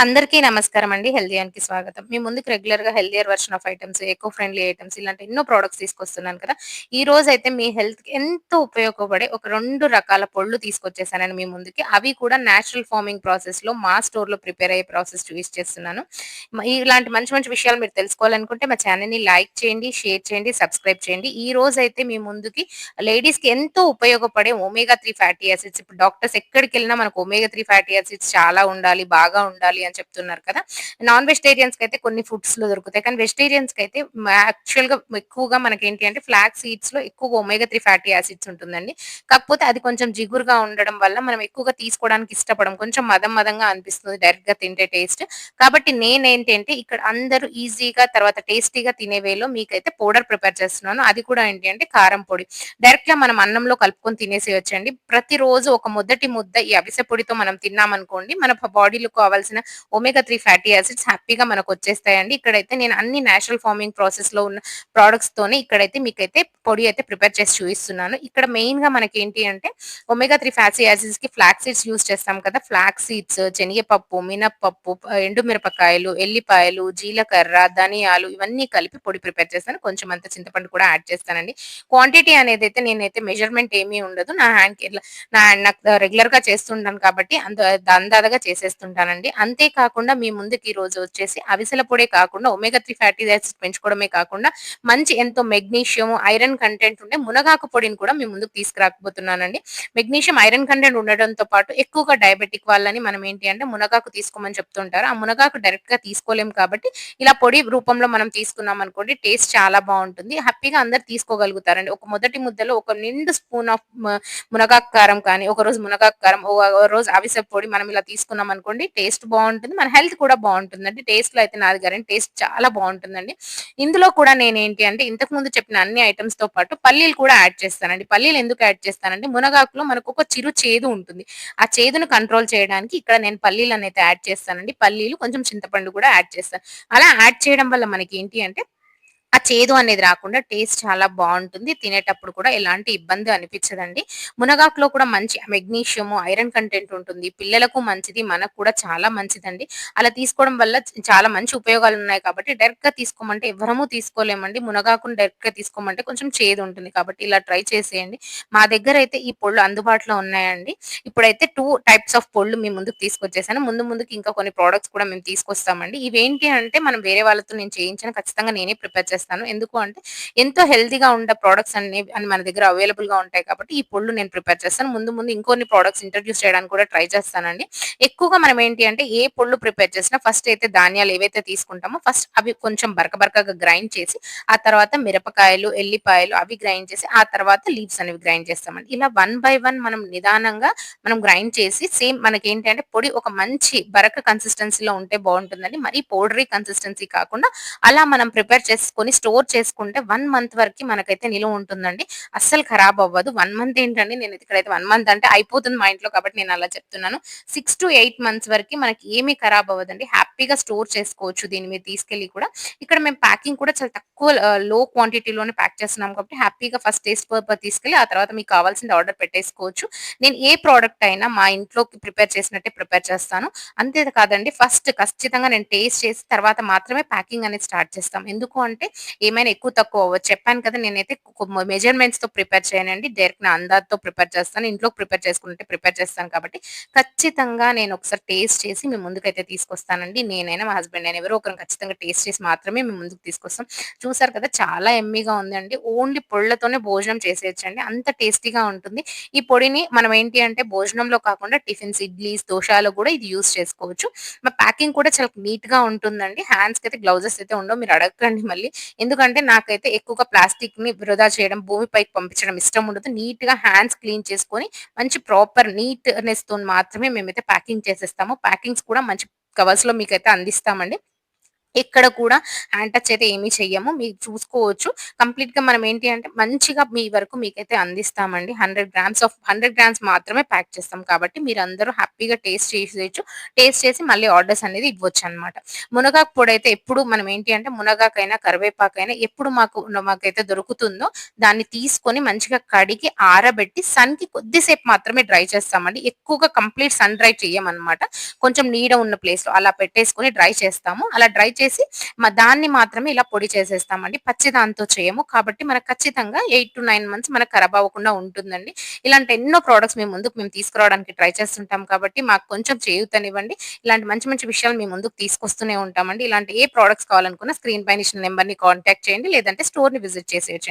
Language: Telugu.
అందరికీ నమస్కారం అండి. హెల్తీ యాన్‌కి స్వాగతం. మీ ముందుకు రెగ్యులర్‌గా healthier version of items eco friendly items ఇలాంటి ఎన్నో ప్రొడక్ట్స్ తీసుకొస్తున్నాను కదా! ఈ రోజు అయితే మీ హెల్త్‌కి ఎంతో ఉపయోగపడే ఒక రెండు రకాల పొళ్ళు తీసుకొచ్చేసానని మీ ముందుకి. అవి కూడా నేచురల్ ఫార్మింగ్ ప్రాసెస్లో మా స్టోర్లో ప్రిపేర్ అయ్యే ప్రాసెస్ చూపిచ్చేస్తున్నాను. చేస్తున్నాను ఇలాంటి మంచి మంచి విషయాలు మీరు తెలుసుకోవాలనుకుంటే మా ఛానెల్‌ని లైక్ చేయండి, షేర్ చేయండి, సబ్స్క్రైబ్ చేయండి. ఈ రోజు అయితే మీ ముందుకి లేడీస్కి ఎంతో ఉపయోగపడే ఒమేగా త్రీ ఫ్యాటీ యాసిడ్స్ ఇప్పుడు డాక్టర్స్ ఎక్కడికెళ్ళినా మనకు ఒమేగా త్రీ ఫ్యాటీ యాసిడ్స్ చాలా ఉండాలి, బాగా ఉండాలి అని చెప్తున్నారు కదా! నాన్ వెజిటేరియన్స్‌కి అయితే కొన్ని ఫుడ్స్‌లో దొరుకుతాయి. కానీ వెజిటేరియన్స్‌కి అయితే యాక్చువల్ యాక్చువల్‌గా ఎక్కువగా మనకి ఏంటి అంటే ఫ్లాక్స్ సీడ్స్‌లో ఎక్కువగా ఒమేగా త్రీ ఫ్యాటీ యాసిడ్స్ ఉంటుందండి. కాకపోతే అది కొంచెం జిగురుగా ఉండడం వల్ల మనం ఎక్కువగా తీసుకోవడానికి ఇష్టపడం. కొంచెం మదం మదంగా అనిపిస్తుంది డైరెక్ట్‌గా తింటే టేస్ట్. కాబట్టి నేనేంటంటే ఇక్కడ అందరూ ఈజీగా తర్వాత టేస్టీగా తినే వేలో మీకైతే పౌడర్ ప్రిపేర్ చేస్తున్నాను. అది కూడా ఏంటి అంటే కారం పొడి. డైరెక్ట్‌గా మనం అన్నంలో కలుపుకొని తినేసేయచ్చండి ప్రతిరోజు ఒక మొదటి ముద్ద ఈ అవిసె పొడితో మనం తిన్నామనుకోండి మన బాడీలో కావాల్సిన ఒమేగా త్రీ ఫ్యాటీ యాసిడ్స్ హ్యాపీగా మనకు వచ్చేస్తాయండి ఇక్కడైతే నేను అన్ని నేచురల్ ఫార్మింగ్ ప్రాసెస్లో ఉన్న ప్రొడక్ట్స్‌తోనే ఇక్కడైతే మీకైతే పొడి అయితే ప్రిపేర్ చేసి చూపిస్తున్నాను ఇక్కడ మెయిన్గా మనకి ఏంటి అంటే ఒమేగా త్రీ ఫ్యాటీ యాసిడ్స్‌కి ఫ్లాక్ సీడ్స్ యూజ్ చేస్తాం కదా! ఫ్లాక్స్ సీడ్స్, శనగపప్పు, మినపప్పు, ఎండుమిరపకాయలు, ఎల్లిపాయలు, జీలకర్ర, ధనియాలు ఇవన్నీ కలిపి పొడి ప్రిపేర్ చేస్తాను. కొంచెం అంత చింతపండు కూడా యాడ్ చేస్తానండి. క్వాంటిటీ అనేది అయితే నేనైతే మెజర్‌మెంట్ ఏమీ ఉండదు. నా హ్యాండ్‌కి నా నాకు రెగ్యులర్‌గా చేస్తుంటాను కాబట్టి అంత అందాదగా చేసేస్తుంటానండి. అంతే కాకుండా మీ ముందుకి రోజు వచ్చేసి అవిసెల పొడే కాకుండా ఒమేగా త్రీ ఫ్యాటీ యాసిడ్స్ పెంచుకోవడమే కాకుండా మంచి ఎంతో మెగ్నీషియం, ఐరన్ కంటెంట్ ఉండే మునగాకు పొడిని కూడా మీ ముందుకు తీసుకురాకపోతున్నానండి. మెగ్నీషియం, ఐరన్ కంటెంట్ ఉండడంతో పాటు ఎక్కువగా డయాబెటిక్ వాళ్ళని మనం ఏంటి అంటే మునగాకు తీసుకోమని చెప్తుంటారు. ఆ మునగాకు డైరెక్ట్గా తీసుకోలేము కాబట్టి ఇలా పొడి రూపంలో మనం తీసుకున్నాం అనుకోండి టేస్ట్ చాలా బాగుంటుంది హ్యాపీగా అందరు తీసుకోగలుగుతారండి. ఒక మొదటి ముద్దలో ఒక నిండు స్పూన్ ఆఫ్ మునగాకు కారం కానీ, ఒక రోజు మునగాకు కారం, ఒక రోజు అవిసె పొడి మనం ఇలా తీసుకున్నాం అనుకోండి టేస్ట్ బాగుంటుంది మన హెల్త్ కూడా బాగుంటుందండి టేస్ట్‌లో అయితే నాది గ్యారంటీ టేస్ట్ చాలా బాగుంటుందండి ఇందులో కూడా నేనేంటి అంటే ఇంతకు ముందు చెప్పిన అన్ని ఐటెమ్స్‌తో పాటు పల్లీలు కూడా యాడ్ చేస్తానండి. పల్లీలు ఎందుకు యాడ్ చేస్తానంటే మునగాకులో మనకు ఒక చిరు చేదు ఉంటుంది. ఆ చేదును కంట్రోల్ చేయడానికి ఇక్కడ నేను పల్లీలు అనేది యాడ్ చేస్తానండి. పల్లీలు, కొంచెం చింతపండు కూడా యాడ్ చేస్తాను. అలా యాడ్ చేయడం వల్ల మనకి ఏంటి అంటే ఆ చేదు అనేది రాకుండా టేస్ట్ చాలా బాగుంటుంది తినేటప్పుడు కూడా ఎలాంటి ఇబ్బంది అనిపించదండి. మునగాకులో కూడా మంచి మెగ్నీషియము, ఐరన్ కంటెంట్ ఉంటుంది. పిల్లలకు మంచిది. మనకు కూడా చాలా మంచిదండి. అలా తీసుకోవడం వల్ల చాలా మంచి ఉపయోగాలు ఉన్నాయి కాబట్టి డైరెక్ట్‌గా తీసుకోమంటే ఎవరము తీసుకోలేమండి. మునగాకును డైరెక్ట్గా తీసుకోమంటే కొంచెం చేదు ఉంటుంది. కాబట్టి ఇలా ట్రై చేసేయండి. మా దగ్గర అయితే ఈ పొళ్ళు అందుబాటులో ఉన్నాయండి. ఇప్పుడైతే టూ టైప్స్ ఆఫ్ పొళ్ళు మీ ముందుకు తీసుకొచ్చేసాను. ముందు ముందుకి ఇంకా కొన్ని ప్రొడక్ట్స్ కూడా మేము తీసుకొస్తామండి. ఇవేంటి అంటే మనం వేరే వాళ్ళతో నేను చేయించాను ఖచ్చితంగా నేనే ప్రిపేర్ చేస్తాను. ఎందుకు అంటే ఎంతో హెల్తీగా ఉండే ప్రోడక్ట్స్ అన్ని అని మన దగ్గర అవైలబుల్‌గా ఉంటాయి కాబట్టి ఈ పొళ్ళు నేను ప్రిపేర్ చేస్తాను. ముందు ముందు ఇంకొన్ని ప్రోడక్ట్స్ ఇంట్రడ్యూస్ చేయడానికి కూడా ట్రై చేస్తానండి. ఎక్కువగా మనం ఏంటి అంటే ఏ పొళ్ళు ప్రిపేర్ చేసినా ఫస్ట్ అయితే ధాన్యాలు ఏవైతే తీసుకుంటామో ఫస్ట్ అవి కొంచెం బరక బరకగా గ్రైండ్ చేసి ఆ తర్వాత మిరపకాయలు, ఎల్లిపాయలు అవి గ్రైండ్ చేసి ఆ తర్వాత లీవ్స్ అనేవి గ్రైండ్ చేస్తామండి. ఇలా వన్ బై వన్ మనం నిదానంగా మనం గ్రైండ్ చేసి సేమ్ మనకి అంటే పొడి ఒక మంచి బరక కన్సిస్టెన్సీలో ఉంటే బాగుంటుందండి మరీ పౌడరీ కన్సిస్టెన్సీ కాకుండా అలా మనం ప్రిపేర్ చేసుకొని స్టోర్ చేసుకుంటే వన్ మంత్ వరకు మనకైతే నిలువ ఉంటుందండి. అస్సలు ఖరాబ్ అవ్వదు. వన్ మంత్ ఏంటండి నేను ఇక్కడైతే వన్ మంత్ అంటే అయిపోతుంది మా ఇంట్లో కాబట్టి నేను అలా చెప్తున్నాను. 6-8 మంత్స్ వరకు మనకి ఏమీ ఖరాబ్ అవ్వదండి. హ్యాపీగా స్టోర్ చేసుకోవచ్చు దీన్ని మీరు తీసుకెళ్ళి కూడా. ఇక్కడ మేము ప్యాకింగ్ కూడా చాలా తక్కువ లో క్వాంటిటీలోనే ప్యాక్ చేస్తున్నాం కాబట్టి హ్యాపీగా ఫస్ట్ టేస్ట్ పర్పర్ తీసుకెళ్ళి ఆ తర్వాత మీకు కావాల్సింది ఆర్డర్ పెట్టేసుకోవచ్చు. నేను ఏ ప్రోడక్ట్ అయినా మా ఇంట్లోకి ప్రిపేర్ చేసినట్టే ప్రిపేర్ చేస్తాను. అంతే కాదండి ఫస్ట్ ఖచ్చితంగా నేను టేస్ట్ చేసి తర్వాత మాత్రమే ప్యాకింగ్ అనేది స్టార్ట్ చేస్తాం. ఎందుకు అంటే ఏమైనా ఎక్కువ తక్కువ అవ్వచ్చు. చెప్పాను కదా! నేనైతే మెజర్మెంట్స్తో ప్రిపేర్ చేయనండి. డైరెక్ట్ నా అందాజుతో ప్రిపేర్ చేస్తాను. ఇంట్లో ప్రిపేర్ చేసుకుంటే ప్రిపేర్ చేస్తాను కాబట్టి ఖచ్చితంగా నేను ఒకసారి టేస్ట్ చేసి మీ ముందుకైతే తీసుకొస్తానండి. నేనైనా మా హస్బెండ్ అయినా ఎవరో ఒకరిని ఖచ్చితంగా టేస్ట్ చేసి మాత్రమే మీ ముందుకు తీసుకొస్తాం. చూసారు కదా! చాలా ఎమ్మీగా ఉందండి. ఓన్లీ పొళ్ళతోనే భోజనం చేసేయచ్చండి అంత టేస్టీగా ఉంటుంది. ఈ పొడిని మనం ఏంటి అంటే భోజనంలో కాకుండా టిఫిన్స్, ఇడ్లీస్, దోశాలు కూడా ఇది యూజ్ చేసుకోవచ్చు. మా ప్యాకింగ్ కూడా చాలా నీట్గా ఉంటుందండి. హ్యాండ్స్‌కైతే గ్లౌజెస్ అయితే ఉండవు. మీరు అడగండి మళ్ళీ. ఎందుకంటే నాకైతే ఎక్కువగా ప్లాస్టిక్ని వృధా చేయడం, భూమిపైకి పంపించడం ఇష్టం ఉండదు. నీట్గా హ్యాండ్స్ క్లీన్ చేసుకొని మంచి ప్రాపర్ నీట్‌నెస్‌తోని మాత్రమే మేమైతే ప్యాకింగ్ చేసేస్తాము. ప్యాకింగ్స్ కూడా మంచి కవర్స్లో మీకైతే అందిస్తామండి. ఎక్కడ కూడా హ్యాండ్ టచ్ అయితే ఏమీ చెయ్యము. మీరు చూసుకోవచ్చు. కంప్లీట్‌గా మనం ఏంటి అంటే మంచిగా మీ వరకు మీకైతే అందిస్తామండి. 100 గ్రామ్స్ ఆఫ్ 100 గ్రామ్స్ మాత్రమే ప్యాక్ చేస్తాం కాబట్టి మీరు అందరూ హ్యాపీగా టేస్ట్ చేసేయొచ్చు. టేస్ట్ చేసి మళ్ళీ ఆర్డర్స్ అనేది ఇవ్వచ్చు అనమాట మునగాకు అయితే ఎప్పుడు మనం ఏంటి అంటే మునగాకైనా, కరివేపాకైనా ఎప్పుడు మాకు మాకైతే దొరుకుతుందో దాన్ని తీసుకొని మంచిగా కడిగి ఆరబెట్టి సన్‌కి కొద్దిసేపు మాత్రమే డ్రై చేస్తామండి. ఎక్కువగా కంప్లీట్ సన్ డ్రై చేయమన్నమాట కొంచెం నీడ ఉన్న ప్లేస్‌లో అలా పెట్టేసుకొని డ్రై చేస్తాము. అలా డ్రై చేసి దాన్ని మాత్రమే ఇలా పొడి చేసేస్తామండి. పచ్చి దాంతో చేయము. కాబట్టి మనకు ఖచ్చితంగా 8-9 మంత్స్ మనకు ఖరాబ్ అవ్వకుండా ఉంటుందండి. ఇలాంటి ఎన్నో ప్రోడక్ట్స్ మేము ముందుకు మేము తీసుకురావడానికి ట్రై చేస్తుంటాం కాబట్టి మాకు కొంచెం చేయూతనివ్వండి. ఇలాంటి మంచి మంచి విషయాలు మేము ముందుకు తీసుకొస్తూనే ఉంటామండి. ఇలాంటి ఏ ప్రోడక్ట్స్ కావాలనుకున్నా స్క్రీన్ పైన ఇచ్చిన నెంబర్ని కాంటాక్ట్ చేయండి. లేదంటే స్టోర్‌ని విజిట్ చేసేయొచ్చండి.